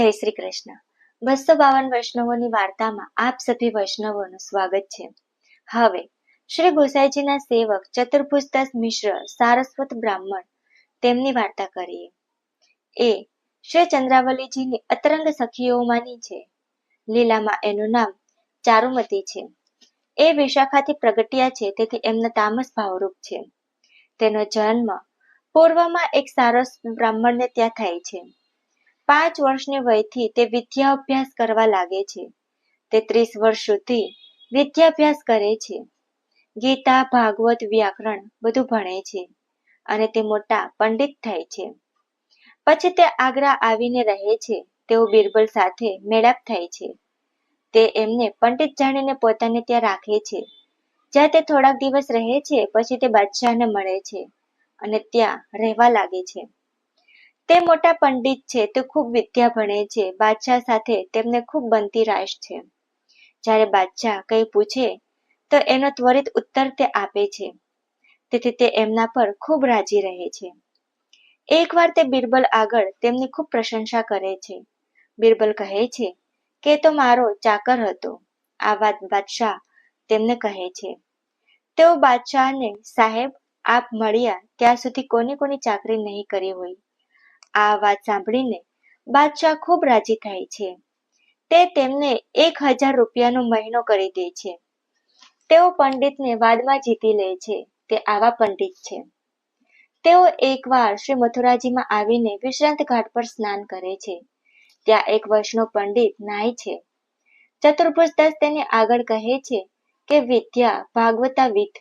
જય શ્રી કૃષ્ણ. બસો બાવન વૈષ્ણવોની વાર્તામાં આપ સભી વૈષ્ણવોનું સ્વાગત છે. હવે, શ્રી ગોસાઈજીના સેવક ચતુર્ભુજદાસ મિશ્ર સારસ્વત બ્રાહ્મણ તેમની વાર્તા કરીએ. એ, શ્રી ચંદ્રાવલીજીની અતરંગ સખીઓમાંની છે. લીલામાં એનું નામ ચારુમતી છે. એ વિશાખાથી પ્રગટ્યા છે, તેથી એમના તામસ ભાવરૂપ છે. તેનો જન્મ પૂર્વમાં એક સારસ બ્રાહ્મણને ત્યાં થાય છે. પાંચ વર્ષની વયથી તે વિદ્યાભ્યાસ કરવા લાગે છે. તે ત્રીસ વર્ષ સુધી વિદ્યાભ્યાસ કરે છે. ગીતા, ભાગવત, વ્યાકરણ બધું ભણે છે અને તે મોટા પંડિત થાય છે. પછી તે આગ્રા આવીને રહે છે. તેઓ બિરબલ સાથે મેળાપ થાય છે. તે એમને પંડિત જાણીને પોતાને ત્યાં રાખે છે. જ્યાં તે થોડાક દિવસ રહે છે, પછી તે બાદશાહને મળે છે અને ત્યાં રહેવા લાગે છે. તે મોટા પંડિત છે, તે ખૂબ વિદ્યા ભણે છે, બાદશાહ સાથે તેમને ખૂબ બનતી રાશ છે. જ્યારે બાદશાહ કંઈ પૂછે, તો એનો ત્વરિત ઉત્તર તે આપે છે. તેથી તે એમના પર ખૂબ રાજી રહે છે. એકવાર તે બિરબલ આગળ તેમની ખૂબ પ્રશંસા કરે છે. બિરબલ કહે છે, કે તો મારો ચાકર હતો. આ વાત બાદશાહ તેમને કહે છે. તેઓ બાદશાહને, સાહેબ, આપ મળ્યા, ત્યાં સુધી કોની કોની ચાકરી નહીં કરી હોય. આ વાત સાંભળીને બાદશાહ ખૂબ રાજી થાય છે. તે તેમને એક હજાર રૂપિયાનો મહિનો કરી દે છે. તેઓ પંડિતને વાદમાં જીતી લે છે. તે આવા પંડિત છે. તેઓ એકવાર શ્રી મથુરાજીમાં આવીને વિશ્રાંત ઘાટ પર સ્નાન કરે છે. ત્યાં એક વર્ષનો પંડિત નાય છે. ચતુર્ભુજદાસ તેને આગળ કહે છે કે, વિદ્યા, ભાગવતા વિથ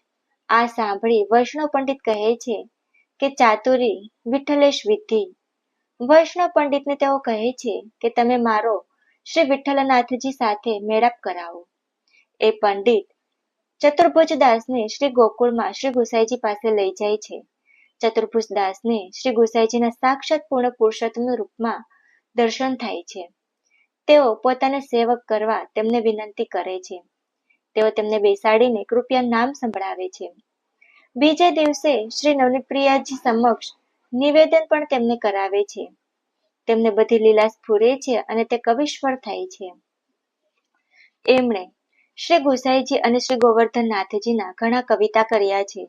આ સાંભળી વૈષ્ણવ પંડિત કહે છે કે, ચાતુરી વિઠ્ઠલેશ વિધિ. વૈષ્ણવ પંડિતને તેઓ કહે છે કે તમે મારો શ્રી વિઠ્ઠલનાથજી સાથે મેળાપ કરાવો. એ પંડિત ચતુર્ભુજદાસને શ્રી ગોકુળમાં શ્રી ગુસાઈજી પાસે લઈ જાય છે. ચતુર્ભુજદાસને શ્રી ગુસાઈજીના સાક્ષાત પૂર્ણ પુરુષોત્તમ રૂપમાં દર્શન થાય છે. તેઓ પોતાને સેવક કરવા તેમને વિનંતી કરે છે. તેઓ તેમને બેસાડીને કૃપયા નામ સંભળાવે છે. બીજે દિવસે શ્રી નવનીપ્રિયાજી સમક્ષ નિવેદન પણ તેમને કરાવે છે. તેમને બધી લીલા સ્ફુરે છે અને તે કવિશ્વર થાય છે. એમણે શ્રી ગુસાઈજી અને શ્રી ગોવર્ધનનાથજીના ઘણા કવિતા કર્યા છે.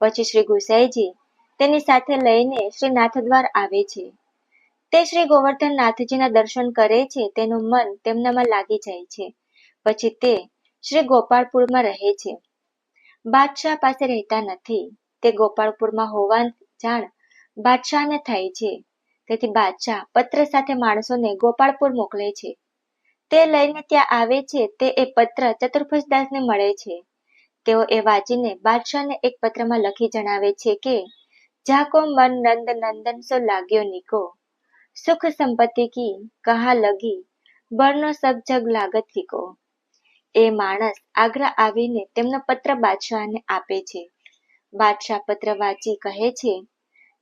પછી શ્રી ગુસાઈજી તેની સાથે લઈને શ્રી નાથદ્વાર આવે છે. તે શ્રી ગોવર્ધનનાથજીના દર્શન કરે છે તેનું મન તેમનામાં લાગી જાય છે. પછી તે શ્રી ગોપાળપુરમાં રહે છે. બાદશાહ પાસે રહેતા નથી. તે ગોપાળપુરમાં હોવા જાણ બાદશાહને થાય છે. તેથી બાદશાહ પત્ર સાથે માણસોને ગોપાળપુર મોકલે છે. તે લઈને ત્યાં આવે છે તે એ પત્ર ચતુર્ભુજદાસને મળે છે. તેઓ એ વાંચીને બાદશાહને એક પત્રમાં લખી જણાવે છે કે જાકો મન નંદ નંદન સો લાગ્યો નિકો. સુખ સંપત્તિ કી કહા લગી? બરનો સબ જગ લાગત ફીકો એ માણસ આગ્રા આવીને તેમનો પત્ર બાદશાહને આપે છે. બાદશાહ પત્ર વાંચી કહે છે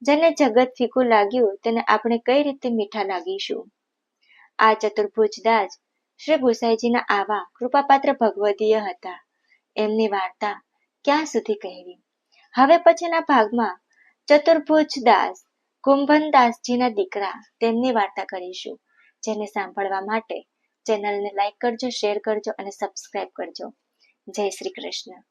જેને જગત ફીકું લાગ્યું તેને આપણે કઈ રીતે મીઠા લાગીશું? આ ચતુર્ભુજદાસ શ્રી ગુસાઈજીના આવા કૃપાપાત્ર ભગવદીય હતા. એમની વાર્તા ક્યાં સુધી કહેવી? હવે પછીના ભાગમાં ચતુર્ભુજ દાસ કુંભનદાસજીના દીકરા તેમની વાર્તા કરીશું, જેને સાંભળવા માટે ચેનલને લાઈક કરજો, શેર કરજો અને સબસ્ક્રાઈબ કરજો. જય શ્રી કૃષ્ણ.